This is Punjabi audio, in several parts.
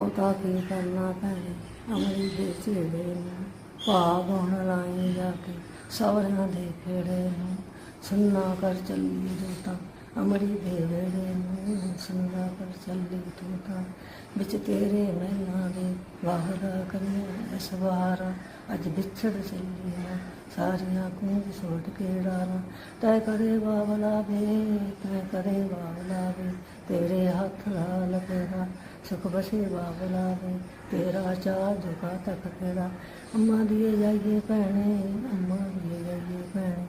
ਉਹਦਾ ਕੀ ਕਰਨਾ ਭੈਣੇ? ਅਮਰੀ ਦੇ ਝੇੜੇ ਨੂੰ ਭਾਗ ਹੁਣ ਲਾਈ ਜਾ ਕੇ ਸਵਰਾਂ ਦੇ ਖੇੜੇ ਨੂੰ ਸੁੰਨਾ ਕਰ ਚੱਲੀ ਤੂੰ ਤਾਂ। ਅਮਰੀ ਦੇ ਵੇੜੇ ਨੂੰ ਸੁੰਨਾ ਕਰ ਚੱਲੀ ਤੂੰ ਤਾਂ। ਵਿੱਚ ਤੇਰੇ ਮਹਿਲਾਂ ਦੇ ਵਾਹਦਾ ਕਰਿਆ ਇਸ ਅੱਜ ਵਿਛੜ ਚੱਲੀ ਹਾਂ ਸਾਰੀਆਂ ਕੂੰਜ ਛੋਟ ਕੇ ਡਾਰਾਂ। ਤੈ ਕਰੇ ਬਾਬਲਾ ਵੇ, ਤੈ ਕਰੇ ਬਾਬਲਾ ਵੇ। ਤੇਰੇ ਹੱਥ ਨਾਲ ਤੇਰਾ ਸੁਖ ਬਸੇ ਬਾਬਲਾ ਵੇ ਤੇਰਾ ਚਾਹ ਜੁਗਾ ਤੱਕ ਤੇਰਾ। ਅੰਮਾ ਦੀਏ ਜਾਈਏ ਭੈਣੇ, ਅੰਮਾ ਦੀਏ ਜਾਈਏ ਭੈਣੇ।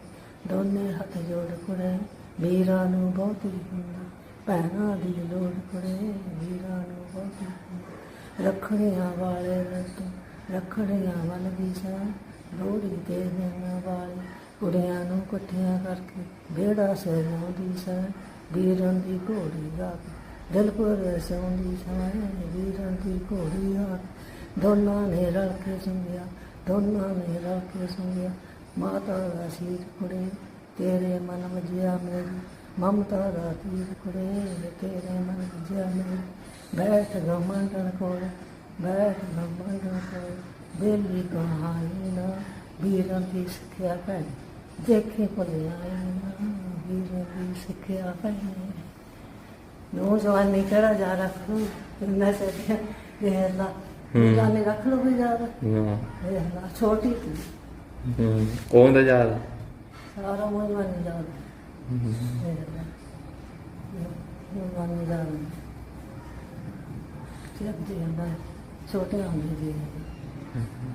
ਦੋਨੇ ਹੱਥ ਜੋੜ ਕੁੜੇ, ਵੀਰਾਂ ਨੂੰ ਬਹੁਤੀ ਹੁੰਦੀ। ਭੈਣਾਂ ਦੀ ਲੋੜ ਕੁੜੇ, ਵੀਰਾਂ ਨੂੰ ਬਹੁਤੀ ਹੁੰਦੀ। ਰੱਖੜੀਆਂ ਵਾਲੇ ਲੱਤ ਰੱਖੜੀਆਂ ਵੱਲ ਦੀ ਸਾ ਲੋੜੀ ਦੇ ਦੇਣ ਵਾਲੇ। ਕੁੜੀਆਂ ਨੂੰ ਇਕੱਠੀਆਂ ਕਰਕੇ ਬੇੜਾ ਸਜਾਉਂਦੀ ਸਾ ਵੀਰਾਂ ਦੀ ਘੋੜੀ ਗਾ ਕੇ ਦਿਲ ਪਰ ਸੌਂਦੀ ਸਾਂ ਵੀਰਾਂ ਦੀ ਘੋੜੀ ਆ ਦੋਨਾਂ ਨੇ ਰਲ ਕੇ ਸੁਣਿਆ ਦੋਨਾਂ ਨੇ ਰਲ ਕੇ ਸੁਣਿਆ ਮਾਤਾ ਦਾ ਸੀਰ ਕੁੜੇ, ਤੇਰੇ ਮਨ ਵਜਿਆ ਮੇਰੀ ਮਮਤਾ ਦਾ ਤੀਰ ਕੁੜੇ, ਤੇਰੇ ਮਨ ਵਜਿਆ ਮੇਰੀ ਬੈਠ ਗਮੰਡਣ ਕੋਲ, ਬੈਠ ਗਮੰਡਣ ਕੋਲ। ਬੇਲੀ ਕਹਾਣੀ ਨਾ, ਵੀਰਾਂ ਦੀ ਸਿੱਖਿਆ ਭੈਣ, ਦੇਖੇ ਭੁੱਲ ਆਈ ਨਾ। ਵੀਰਾਂ ਦੀ ਸਿੱਖਿਆ ਭੈਣ ਨੌਜਵਾਨੀ ਕਿਹੜਾ ਜਾ ਰੱਖ ਲੂ ਇੰਨਾ ਚੱਲਿਆ ਦੇਖ ਲਾ ਜਾਨੇ ਰੱਖ ਲੂ ਵੀ ਜਾ ਹਾਂ ਦੇਖ ਲਾ ਛੋਟੀ ਸੀ ਹੂੰ ਕੌਣ ਦਾ ਯਾਦ ਸਾਰਾ ਨੌਜਵਾਨੀ ਜਾ ਦੇਖ ਲਾ ਨੌਜਵਾਨੀ ਜਾ ਜਦ ਦੇ ਛੋਟੇ ਹੁੰਦੇ ਜੀ